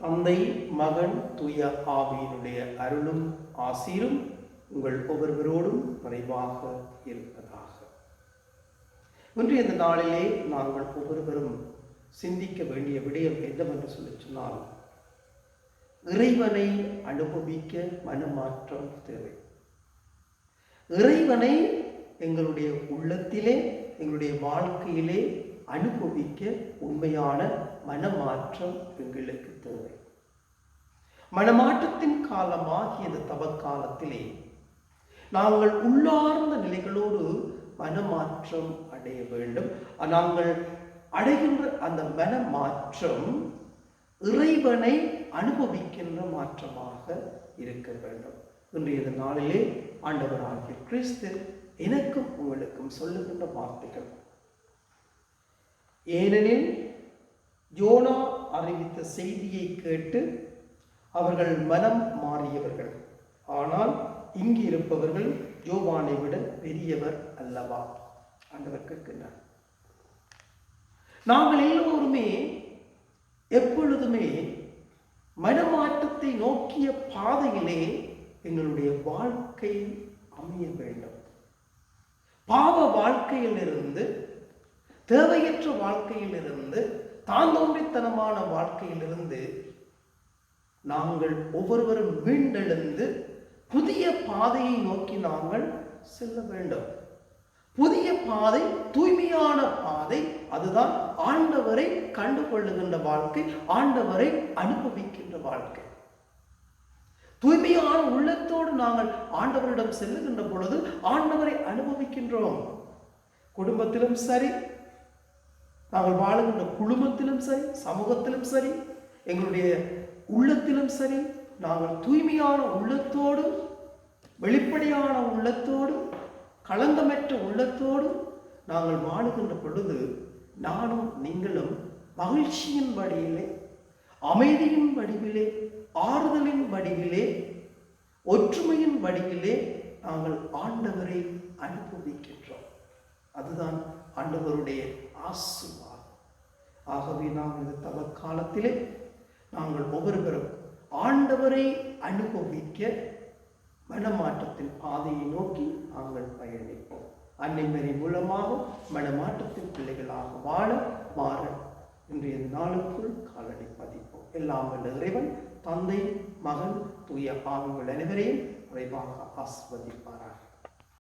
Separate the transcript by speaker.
Speaker 1: தந்தை மகன் தூய ஆவியினுடைய அருளும் ஆசீரும் உங்கள் ஒவ்வொருவரோடும் நிறைவாக இருப்பதாக. இன்று இந்த நாளிலே நாங்கள் ஒவ்வொருவரும் சிந்திக்க வேண்டிய விடயம் என்னவென்று சொல்லி சொன்னால் இறைவனை அனுபவிக்க மனமாற்றம் தேவை. இறைவனை எங்களுடைய உள்ளத்திலே எங்களுடைய வாழ்க்கையிலே அனுபவிக்க உண்மையான மனமாற்றம் எங்களுக்கு தேவை. மனமாற்றத்தின் காலமாகிய இந்த தவக்காலத்திலே நாங்கள் உள்ளார்ந்த நிலைகளோடு மனமாற்றம் அடைய வேண்டும். நாங்கள் அடைகின்ற அந்த மனமாற்றம் இறைவனை அனுபவிக்கின்ற மாற்றமாக இருக்க வேண்டும். இன்றைய நாளிலே ஆண்டவராகிய கிறிஸ்து எனக்கும் உங்களுக்கும் சொல்லுகின்ற வார்த்தைகள் ஏனெனில் யோனா அறிவித்த செய்தியை கேட்டு அவர்கள் மனம் மாறியவர்கள். ஆனால் இங்கு இருப்பவர்கள் யோவானை விட பெரியவர் அல்லவா? ஆண்டவர் கேட்கின்றார். நாங்கள் எல்லோருமே எப்பொழுதுமே மனமாற்றத்தை நோக்கிய பாதையிலே எங்களுடைய வாழ்க்கை அமைய வேண்டும். பாவ வாழ்க்கையிலிருந்து தேவையற்ற வாழ்க்கையிலிருந்து தாந்தோன்றித்தனமான வாழ்க்கையிலிருந்து நாங்கள் ஒவ்வொருவரும் மீண்டெழுந்து புதிய பாதையை நோக்கி நாங்கள் செல்ல வேண்டும். புதிய பாதை தூய்மையான பாதை அதுதான் ஆண்டவரை கண்டுகொள்ளுகின்ற வாழ்க்கை ஆண்டவரை அனுபவிக்கின்ற வாழ்க்கை. தூய்மையான உள்ளத்தோடு நாங்கள் ஆண்டவரிடம் செல்லுகின்ற பொழுது ஆண்டவரை அனுபவிக்கின்றோம். குடும்பத்திலும் சரி நாங்கள் வாழுகின்ற குழுமத்திலும் சரி சமூகத்திலும் சரி எங்களுடைய உள்ளத்திலும் சரி நாங்கள் தூய்மையான உள்ளத்தோடு வெளிப்படையான உள்ளத்தோடு களங்கமற்ற உள்ளத்தோடு நாங்கள் வாழுகின்ற பொழுது நானும் நீங்களும் மகிழ்ச்சியின் வடிவிலே அமைதியின் வடிவிலே ஆறுதலின் வடிவிலே ஒற்றுமையின் வடிவிலே நாங்கள் ஆண்டவரை அனுபவிக்கின்றோம். அதுதான் ஆண்டவருடைய ஆசுவாதம் ஆகவே நாங்கள் இந்த தவ காலத்திலே நாங்கள் ஒவ்வொருவரும் ஆண்டவரை அனுபவிக்க மனமாற்றத்தின் பாதையை நோக்கி நாங்கள் பயணிப்போம். அன்னைமறை மூலமாக மனமாற்றத்தின் பிள்ளைகளாக வாழ மாற இன்றைய நாளுக்குள் காலடி பதிப்போம். எல்லாம் வல்ல இறைவன் தந்தை மகன் தூய ஆவிகள் அனைவரையும் குறைவாக ஆஸ்வதிப்பார்கள்